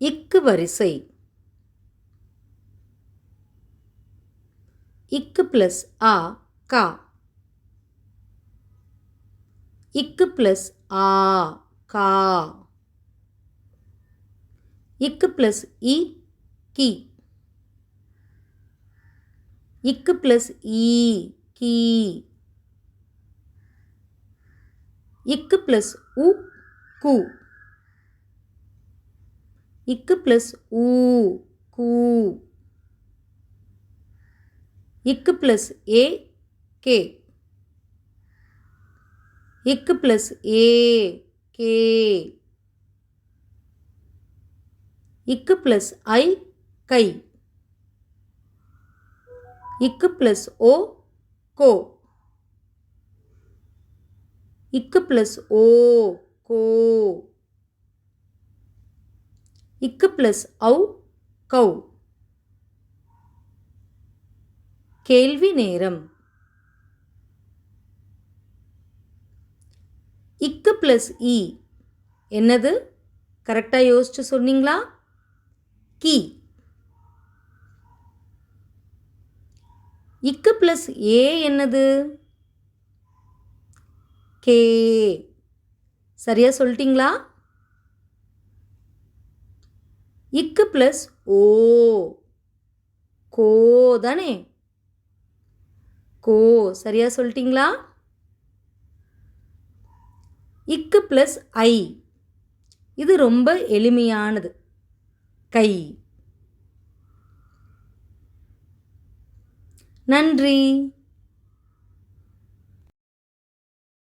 இக்கு வரிசை. இக்கு ப்ளஸ் ஆ கா. இக்கு ப்ளஸ் ஆ கா. இக்கு ப்ளஸ் இ கி. இக்கு ப்ளஸ் இ கி. இக்கு ப்ளஸ் உ கு. இக்கு ப்ளஸ் ஊ கூ. இக்கு ப்ளஸ் ஏ கே. இக்கு ப்ளஸ் ஏ கே. இக்கு ப்ளஸ் ஐ கை. இக்கு ப்ளஸ் ஓ கோ. இக்கு ப்ளஸ் ஓ கோ. இக்கு ப்ளஸ் அவு கௌ. கேள்வி நேரம். இக்கு ப்ளஸ் இ என்னது? கரெக்டாக யோசிச்சு சொன்னீங்களா? கி. இக்கு ப்ளஸ் ஏ என்னது? கே. சரியாக சொல்லிட்டீங்களா? இக்கு ப்ளஸ் ஓ. கோ தானே? கோ. சரியா சொல்லிட்டீங்களா? இக்கு ப்ளஸ் ஐ. இது ரொம்ப எளிமையானது. கை. நன்றி.